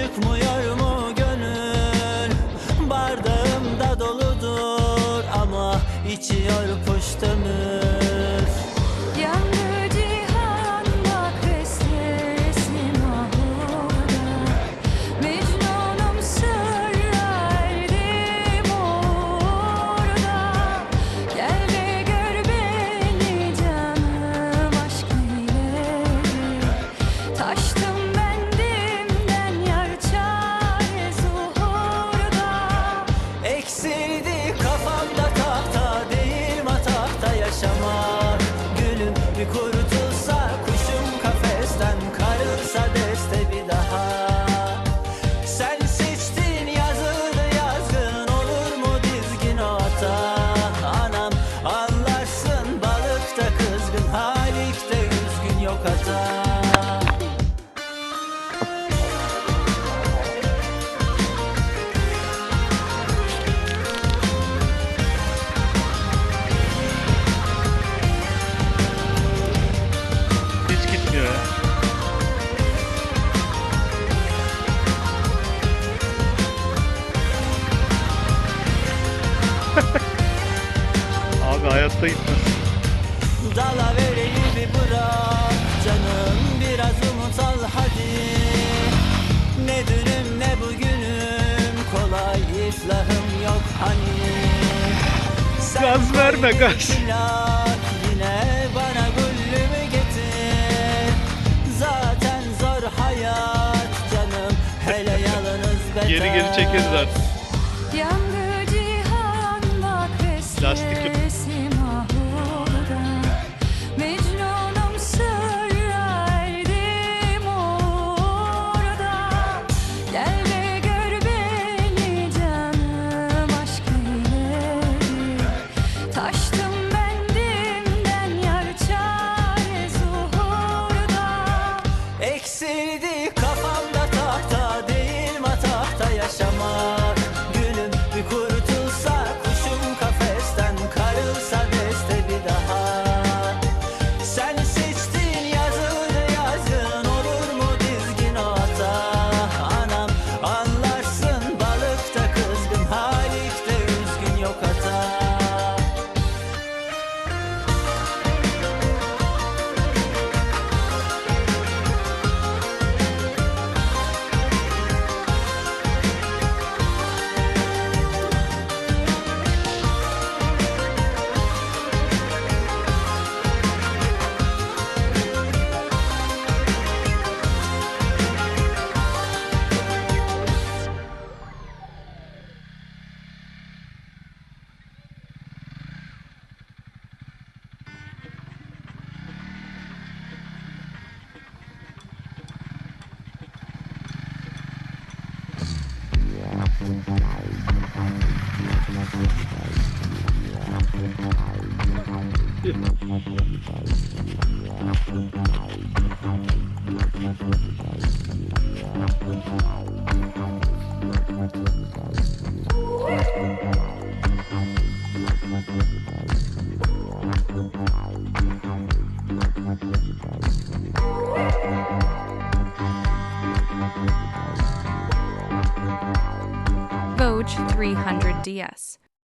çıkmıyor mu gönül? Bardağımda doludur ama içiyor puştum kurtulsa kuşum kafesten karılsa deste bir daha. Sen seçtin yazıldı yazgın olur mu dizgin o hata Anam anlarsın balıkta kızgın halikte üzgün yok hata hayatta gitmez. Dala vereyi bir bırak canım biraz umut al hadi Ne dünüm ne bugünüm kolay iflahım yok hani Sen Gaz verme, gaz. plak, Yine bana güllümü getir Zaten zor hayat canım hele yalnız beter Geri geri çekeriz artık. Yandı cihan bak Lastik Yeah. Doge 300DS.